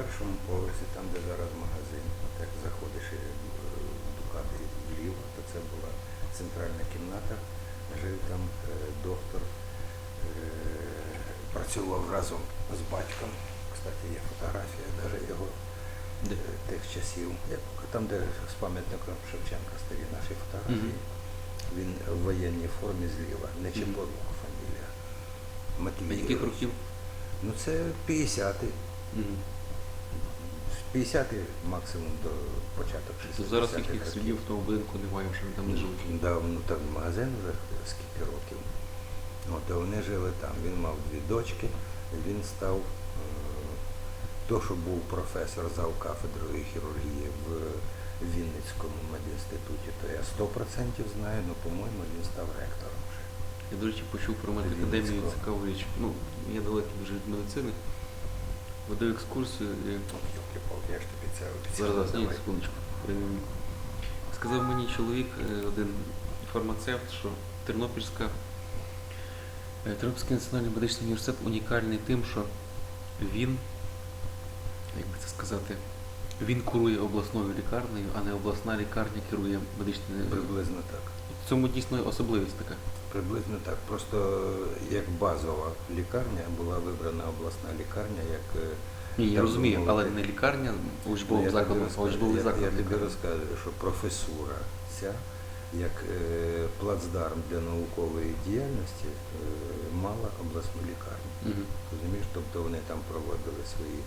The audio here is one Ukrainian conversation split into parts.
першому поверсі, там, де зараз магазин, от як заходиш і, е, в Дукати вліво, то це була центральна кімната. Жив там е, доктор, е, працював разом з батьком. Кстати, є фотографія навіть його тих часів. Там, де з пам'ятником Шевченка старі наші фотографії. Він в воєнній формі зліва, не. Чепорук фамілія. А Матвій. яких років? Ну це 50-ті. Мгм. З 50 максимум до початок То 60 зараз яких слідів в тому будинку немає, що вони там не живуть. Да, ну там магазин вже скільки років. От, а вони жили там. Він мав дві дочки, він став е, то, що був професор зав кафедрою хірургії в Вінницькому медінституті, то я 100% знаю, але, по-моєму, він став ректором вже. Я, до речі, почув про медакадемію цікаву річ. Ну, я далекий вже від медицини. Веду екскурсію і я ж тобі це обіцяв. зараз ні, секундочку. Сказав мені чоловік, е, один фармацевт, що Тернопільська, е, Тернопільський національний медичний університет унікальний тим, що він, як би це сказати, він курує обласною лікарнею, а не обласна лікарня керує медичною. Приблизно так. В цьому дійсно особливість така. Приблизно так. Просто е, як базова лікарня була вибрана обласна лікарня як е, Ні, я розумію, але не лікарня, учбовим закладом, я, я тобі розкажу, що професура ця як е, плацдарм для наукової діяльності е, мала обласну лікарню. Мгм. Розумієш, тобто вони там проводили свої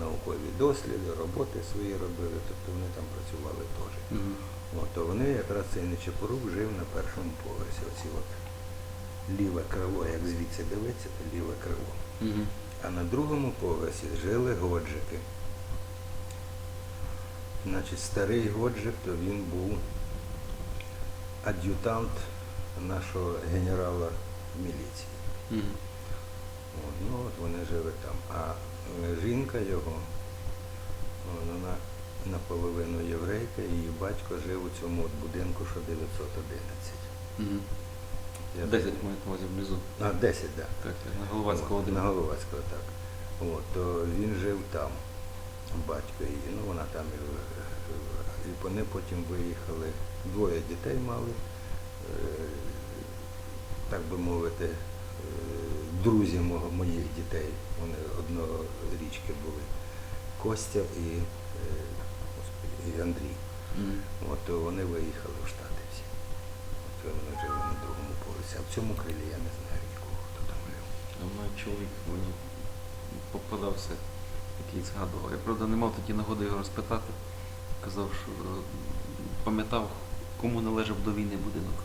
наукові досліди, роботи свої робили, тобто вони там працювали теж. Мгм. От, то вони якраз цей Нечепорук жив на першому поверсі. Оці от ліве крило, як звідси дивиться, то ліве крило. Мгм. А на другому поверсі жили годжики. Значить, старий годжик, то він був ад'ютант нашого генерала міліції. Мгм. От, ну от вони жили там. А жінка його, вона наполовину єврейка, і її батько жив у цьому от будинку, що 911. Мгм. Я Десять забув. мають на увазі внизу. А, 10, так. Так, так, на Головацького один. На Головацького, так. От, то він жив там, батько її, ну вона там і, і вони потім виїхали, двоє дітей мали, е, так би мовити, е, друзі мого, моїх дітей, вони одного річки були, Костя і, е, і Андрій. Мгм. От вони виїхали в Штати всі. От вони жили на другому поверсі. А в цьому крилі я не знаю нікого, хто там жив. А мій чоловік мені попадався, який згадував. Я правда не мав тоді нагоди його розпитати. Казав, що е, пам'ятав, кому належав до війни будинок.